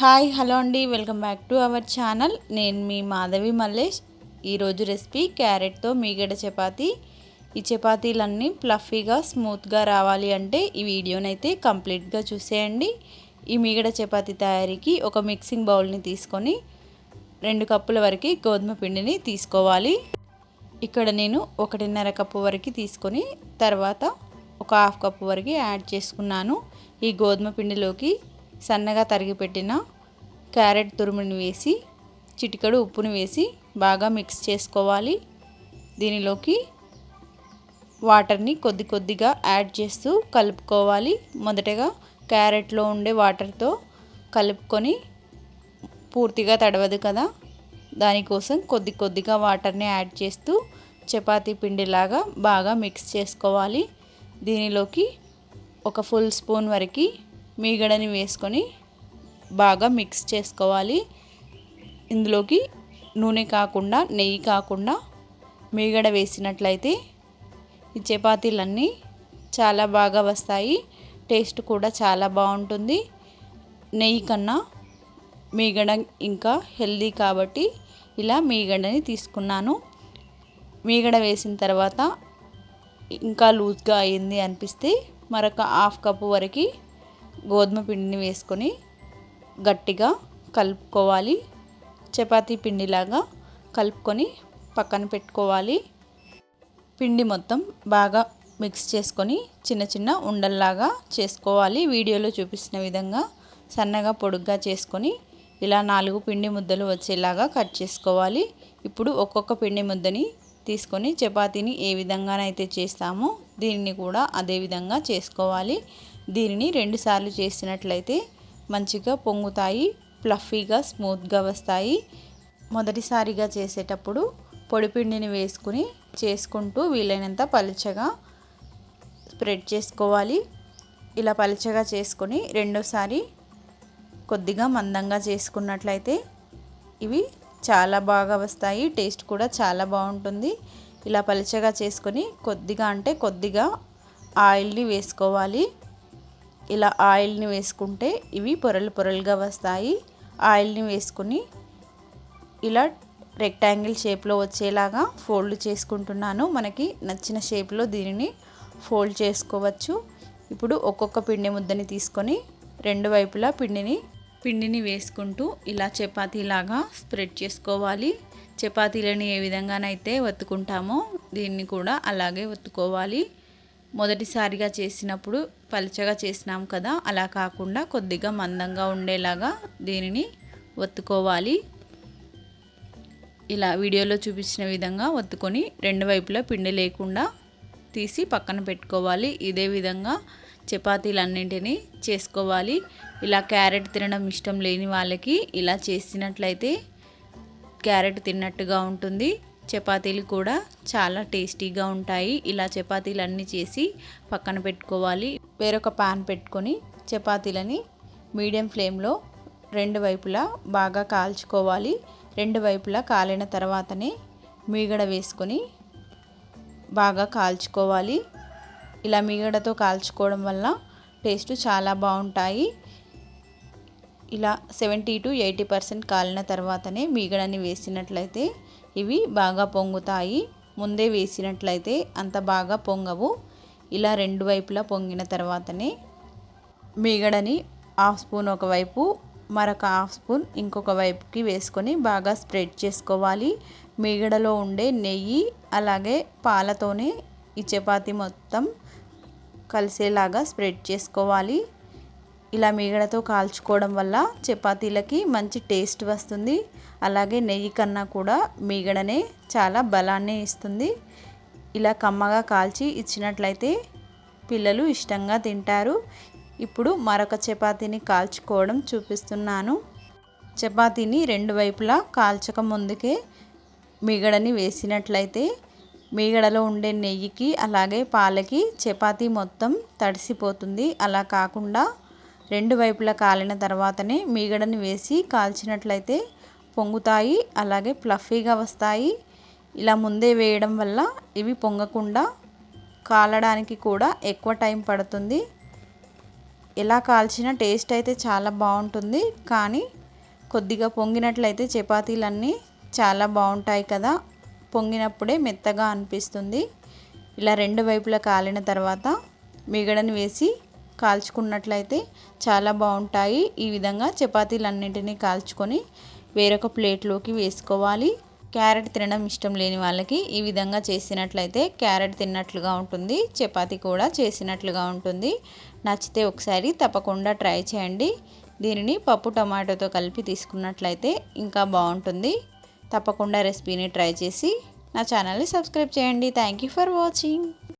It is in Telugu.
హాయ్ హలో అండి. Welcome back to our channel. నేను మీ మాధవి మల్లేష్. ఈరోజు రెసిపీ క్యారెట్తో మీగడ చపాతీ. ఈ చపాతీలన్నీ ఫ్లఫీగా స్మూత్గా రావాలి అంటే ఈ వీడియోనైతే కంప్లీట్గా చూసేయండి. ఈ మీగడ చపాతీ తయారీకి ఒక మిక్సింగ్ బౌల్ని తీసుకొని రెండు కప్పుల వరకు గోధుమ పిండిని తీసుకోవాలి. ఇక్కడ నేను ఒకటిన్నర కప్పు వరకు తీసుకొని తర్వాత ఒక హాఫ్ కప్పు వరకు యాడ్ చేసుకున్నాను. ఈ గోధుమ పిండిలోకి సన్నగా తరిగి పెట్టిన క్యారెట్ తురుముని వేసి చిటికడు ఉప్పుని వేసి బాగా మిక్స్ చేసుకోవాలి. దీనిలోకి వాటర్ని కొద్ది కొద్దిగా యాడ్ చేస్తూ కలుపుకోవాలి. మొదటగా క్యారెట్లో ఉండే వాటర్తో కలుపుకొని పూర్తిగా తడవదు కదా. దానికోసం కొద్ది కొద్దిగా వాటర్ని యాడ్ చేస్తూ చపాతీ పిండిలాగా బాగా మిక్స్ చేసుకోవాలి. దీనిలోకి ఒక ఫుల్ స్పూన్ వరకు మీగడని వేసుకొని బాగా మిక్స్ చేసుకోవాలి. ఇందులోకి నూనె కాకుండా నెయ్యి కాకుండా మీగడ వేసినట్లయితే ఈ చపాతీలన్నీ చాలా బాగా వస్తాయి. టేస్ట్ కూడా చాలా బాగుంటుంది. నెయ్యి కన్నా మీగడ ఇంకా హెల్దీ కాబట్టి ఇలా మీగడని తీసుకున్నాను. మీగడ వేసిన తర్వాత ఇంకా లూజ్గా అయింది అనిపిస్తే మరొక హాఫ్ కప్పు వరకు గోధుమ పిండిని వేసుకొని గట్టిగా కలుపుకోవాలి. చపాతీ పిండిలాగా కలుపుకొని పక్కన పెట్టుకోవాలి. పిండి మొత్తం బాగా మిక్స్ చేసుకొని చిన్న చిన్న ఉండల్లాగా చేసుకోవాలి. వీడియోలో చూపిస్తున్న విధంగా సన్నగా పొడుగ్గా చేసుకొని ఇలా నాలుగు పిండి ముద్దలు వచ్చేలాగా కట్ చేసుకోవాలి. ఇప్పుడు ఒక్కొక్క పిండి ముద్దని తీసుకొని చపాతీని ఏ విధంగానైతే చేస్తామో దీనిని కూడా అదే విధంగా చేసుకోవాలి. దీనిని రెండుసార్లు చేసినట్లయితే మంచిగా పొంగుతాయి ఫ్లఫీగా స్మూత్గా వస్తాయి. మొదటిసారిగా చేసేటప్పుడు పొడిపిండిని వేసుకుని చేసుకుంటూ వీలైనంత పలుచగా స్ప్రెడ్ చేసుకోవాలి. ఇలా పలుచగా చేసుకొని రెండోసారి కొద్దిగా మందంగా చేసుకున్నట్లయితే ఇవి చాలా బాగా వస్తాయి టేస్ట్ కూడా చాలా బాగుంటుంది. ఇలా పలుచగా చేసుకొని కొద్దిగా అంటే కొద్దిగా ఆయిల్ని వేసుకోవాలి. ఇలా ఆయిల్ని వేసుకుంటే ఇవి పొరలు పొరలుగా వస్తాయి. ఆయిల్ని వేసుకుని ఇలా రెక్టాంగిల్ షేప్లో వచ్చేలాగా ఫోల్డ్ చేసుకుంటున్నాను. మనకి నచ్చిన షేప్లో దీనిని ఫోల్డ్ చేసుకోవచ్చు. ఇప్పుడు ఒక్కొక్క పిండి ముద్దని తీసుకొని రెండు వైపులా పిండిని పిండిని వేసుకుంటూ ఇలా చపాతీలాగా స్ప్రెడ్ చేసుకోవాలి. చపాతీలని ఏ విధంగానైతే ఒత్తుకుంటామో దీన్ని కూడా అలాగే ఒత్తుకోవాలి మొదటిసారిగా చేసినప్పుడు పలుచగా చేసినాం కదా అలా కాకుండా కొద్దిగా మందంగా ఉండేలాగా దీనిని ఒత్తుకోవాలి ఇలా వీడియోలో చూపించిన విధంగా ఒత్తుకొని రెండు వైపులా పిండి లేకుండా తీసి పక్కన పెట్టుకోవాలి. ఇదే విధంగా చపాతీలన్నింటినీ చేసుకోవాలి. ఇలా క్యారెట్ తినడం ఇష్టం లేని వాళ్ళకి ఇలా చేసినట్లయితే క్యారెట్ తిన్నట్టుగా ఉంటుంది. చపాతీలు కూడా చాలా టేస్టీగా ఉంటాయి. ఇలా చపాతీలు అన్నీ చేసి పక్కన పెట్టుకోవాలి. వేరొక పాన్ పెట్టుకొని చపాతీలని మీడియం ఫ్లేమ్లో రెండు వైపులా బాగా కాల్చుకోవాలి. రెండు వైపులా కాలిన తర్వాతనే మీగడ వేసుకొని బాగా కాల్చుకోవాలి. ఇలా మీగడతో కాల్చుకోవడం వల్ల టేస్ట్ చాలా బాగుంటాయి. ఇలా సెవెంటీ టు ఎయిటీ పర్సెంట్ కాలిన తర్వాతనే మీగడని వేసినట్లయితే ఇవి బాగా పొంగుతాయి. ముందే వేసినట్లయితే అంత బాగా పొంగవు. ఇలా రెండు వైపులా పొంగిన తర్వాతనే మీగడని హాఫ్ స్పూన్ ఒకవైపు మరొక హాఫ్ స్పూన్ ఇంకొక వైపుకి వేసుకొని బాగా స్ప్రెడ్ చేసుకోవాలి. మీగడలో ఉండే నెయ్యి అలాగే పాలతోనే ఈ చపాతి మొత్తం కలిసేలాగా స్ప్రెడ్ చేసుకోవాలి. ఇలా మీగడతో కాల్చుకోవడం వల్ల చపాతీలకి మంచి టేస్ట్ వస్తుంది. అలాగే నెయ్యి కన్నా కూడా మీగడనే చాలా బలాన్ని ఇస్తుంది. ఇలా కమ్మగా కాల్చి ఇచ్చినట్లయితే పిల్లలు ఇష్టంగా తింటారు. ఇప్పుడు మరొక చపాతీని కాల్చుకోవడం చూపిస్తున్నాను. చపాతీని రెండు వైపులా కాల్చక ముందుకే మీగడని వేసినట్లయితే మీగడలో ఉండే నెయ్యికి అలాగే పాలకి చపాతీ మొత్తం తడిసిపోతుంది. అలా కాకుండా రెండు వైపులా కాలిన తర్వాతనే మీగడని వేసి కాల్చినట్లయితే పొంగుతాయి అలాగే ఫ్లఫీగా వస్తాయి. ఇలా ముందే వేయడం వల్ల ఇవి పొంగకుండా కాలడానికి కూడా ఎక్కువ టైం పడుతుంది. ఎలా కాల్చిన టేస్ట్ అయితే చాలా బాగుంటుంది కానీ కొద్దిగా పొంగినట్లయితే చపాతీలన్నీ చాలా బాగుంటాయి కదా. పొంగినప్పుడే మెత్తగా అనిపిస్తుంది. ఇలా రెండు వైపులా కాలిన తర్వాత మిగడని వేసి కాల్చుకున్నట్లయితే చాలా బాగుంటాయి. ఈ విధంగా చపాతీలన్నింటినీ కాల్చుకొని వేరొక ప్లేట్లోకి వేసుకోవాలి. క్యారెట్ తినడం ఇష్టం లేని వాళ్ళకి ఈ విధంగా చేసినట్లయితే క్యారెట్ తిన్నట్లుగా ఉంటుంది. చపాతీ కూడా చేసినట్లుగా ఉంటుంది. నచ్చితే ఒకసారి తప్పకుండా ట్రై చేయండి. దీనిని పప్పు టమాటోతో కలిపి తీసుకున్నట్లయితే ఇంకా బాగుంటుంది. తప్పకుండా రెసిపీని ట్రై చేసి నా ఛానల్ని సబ్స్క్రైబ్ చేయండి. Thank you for watching.